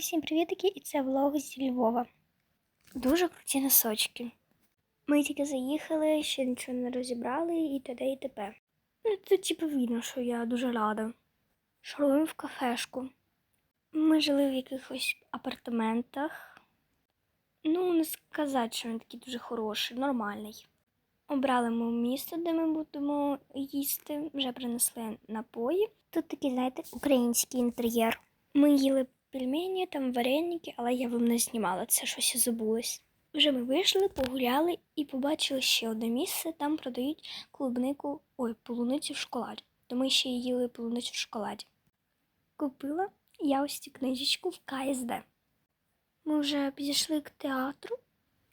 Усім привітики, і це влог зі Львова. Дуже круті носочки. Ми тільки заїхали, ще нічого не розібрали і т.д. і т.п. Ну, тут типу видно, що я дуже рада. Шаруємо в кафешку. Ми жили в якихось апартаментах. Ну, не сказати, що він такий дуже хороший, нормальний. Обрали ми місто, де ми будемо їсти. Вже принесли напої. Тут такий, знаєте, український інтер'єр. Ми їли пельмені, там вареники, але я вам не знімала, це щось забулось. Вже ми вийшли, погуляли і побачили ще одне місце. Там продають клубнику, ой, полуницю в шоколаді. То ми ще їли полуницю в шоколаді. Купила я ось цю книжечку в КСД. Ми вже підійшли к театру.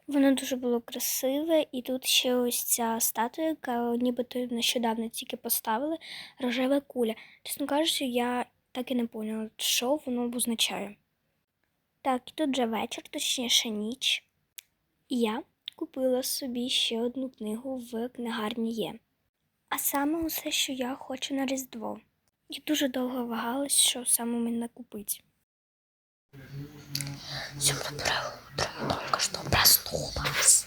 Воно дуже було красиве, і тут ще ось ця статуя, яка нібито нещодавно тільки поставили, рожева куля. Чесно кажучи, я так і не поняла, що воно означає. Так, і тут вже вечір, точніше ніч. Я купила собі ще одну книгу в книгарні є. А саме усе, що я хочу на Різдво. Я дуже довго вагалась, що саме мені купити. Сегодня утро, утро я только что проснулась.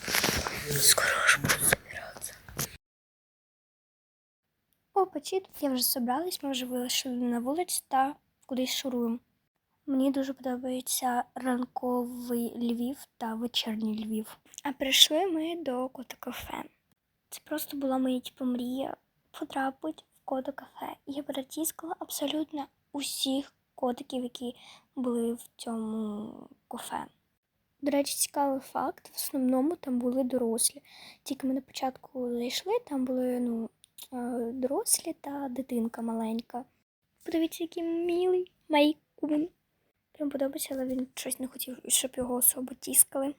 Скоро уже буду Опачі, тут я вже собралась, ми вже вийшли на вулицю та кудись шуруємо. Мені дуже подобається ранковий Львів та вечірній Львів. А прийшли ми до кота кафе. Це просто була моя типу, мрія потрапити в кота кафе. Я перетискала абсолютно усіх котиків, які були в цьому кафе. До речі, цікавий факт: в основному там були дорослі. Тільки ми на початку зайшли, там були ну, дорослі та дитинка маленька. Подивіться, який милий майкун. Прям подобається, але він щось не хотів, щоб його особо тіскали.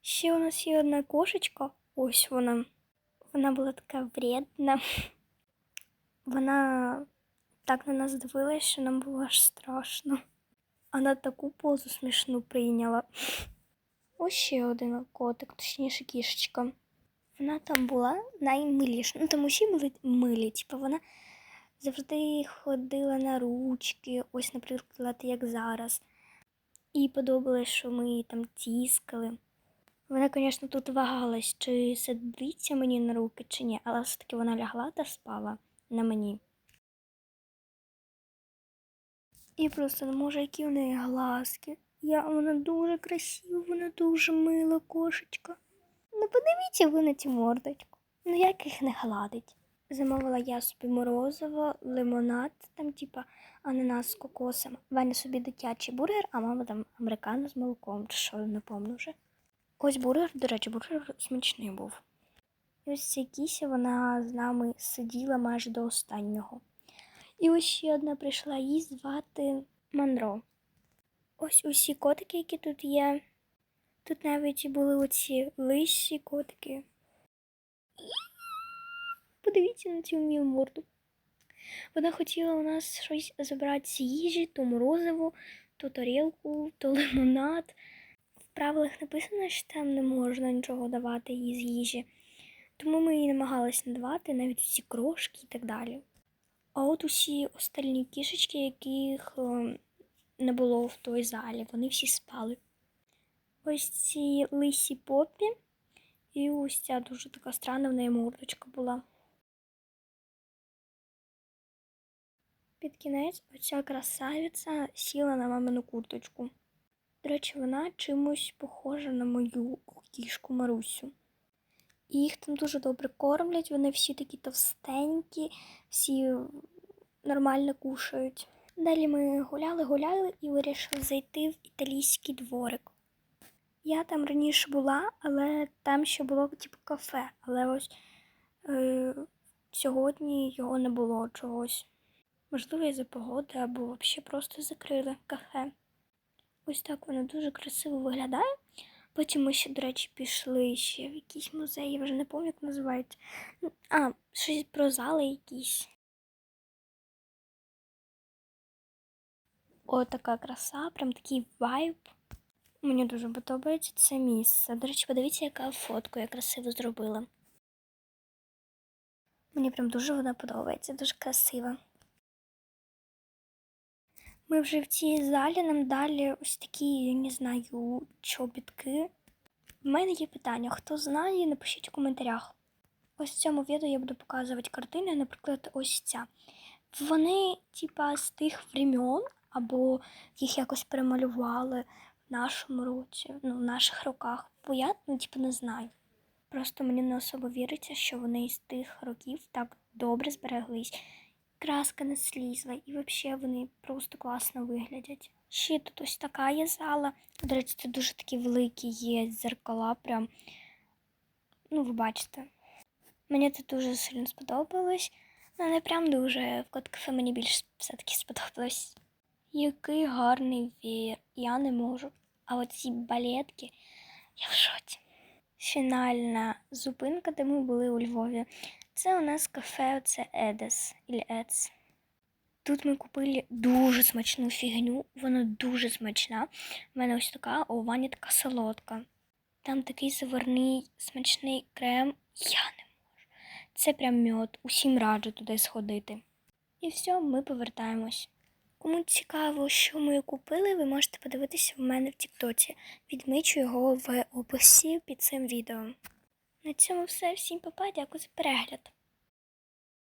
Ще у нас є одна кошечка. Ось вона. Вона була така вредна. Вона так на нас дивилась, що нам було аж страшно. Вона таку позу смішну прийняла. Ось ще один котик, точніше кішечка. Вона там була наймиліша. Ну там усі були милі. Типу вона завжди ходила на ручки, ось, наприклад, як зараз. І подобалось, що ми її там тіскали. Вона, звісно, тут вагалась, чи сидиться мені на руки, чи ні, але все-таки вона лягла та спала на мені. І просто не можу, які в неї глазки. Я, вона дуже красива, вона дуже мила кошечка. Ну подивіться ви на цю мордочку. Ну як їх не гладить. Замовила я собі морозиво, лимонад, там, типа ананас з кокосом. Ваня собі дитячий бургер, а мама там американо з молоком, чи що не помню вже. Ось бургер, до речі, бургер смачний був. І ось ця кіся, вона з нами сиділа майже до останнього. І ось ще одна прийшла, її звати Монро. Ось усі котики, які тут є. Тут навіть були оці лисі котики. Подивіться на цю мілу морду. Вона хотіла у нас щось забрати з їжі, то морозиво, то тарілку, то лимонад. В правилах написано, що там не можна нічого давати їй з їжі. Тому ми їй намагалися не давати навіть усі крошки і так далі. А от усі остальні кішечки, яких е, не було в той залі, вони всі спали. Ось ці лисі попі, і ось ця дуже така странна в неї мордочка була. Під кінець оця красавиця сіла на мамину курточку. До речі, вона чимось похожа на мою кішку Марусю. І їх там дуже добре кормлять, вони всі такі товстенькі, всі нормально кушають. Далі ми гуляли, гуляли і вирішили зайти в італійський дворик. Я там раніше була, але там ще було типу кафе. Але ось е, сьогодні його не було чогось. Можливо, із-за погоди або взагалі просто закрили кафе. Ось так воно дуже красиво виглядає. Потім ми ще, до речі, пішли ще в якийсь музей, я вже не пам'ятаю, як називається. А, щось про зали якісь. О, така краса, прям такий вайб. Мені дуже подобається це місце. До речі, подивіться, яка фотку я красиво зробила. Мені прям дуже вона подобається, дуже красива. Ми вже в цій залі нам дали ось такі, я не знаю, чобітки. В мене є питання, хто знає, напишіть у коментарях. Ось в цьому відео я буду показувати картини, наприклад, ось ця. Вони, типа, з тих времен, або їх якось перемалювали нашому році, ну, в наших роках. Бо я, ну, типу, не знаю. Просто мені не особо віриться, що вони з тих років так добре збереглись. Краска не слізла, і взагалі вони просто класно виглядять. Ще тут ось така є зала. До речі, це дуже такі великі є дзеркала, прям, ну, ви бачите. Мені це дуже сильно сподобалось. Ну, не прям дуже. В кафе мені більше все-таки сподобалось. Який гарний веєр. Я не можу. А оці балетки, я в шоці. Фінальна зупинка, де ми були у Львові. Це у нас кафе, це Едес Ец. Тут ми купили дуже смачну фігню, вона дуже смачна. У мене ось така, а у Вані така солодка. Там такий заварний смачний крем. Я не можу. Це прям мед. Усім раджу туди сходити. І все, ми повертаємось. Кому цікаво, що ми купили, ви можете подивитися в мене в Тіктоці. Відмічу його в описі під цим відео. На цьому все. Всім па-па, дякую за перегляд.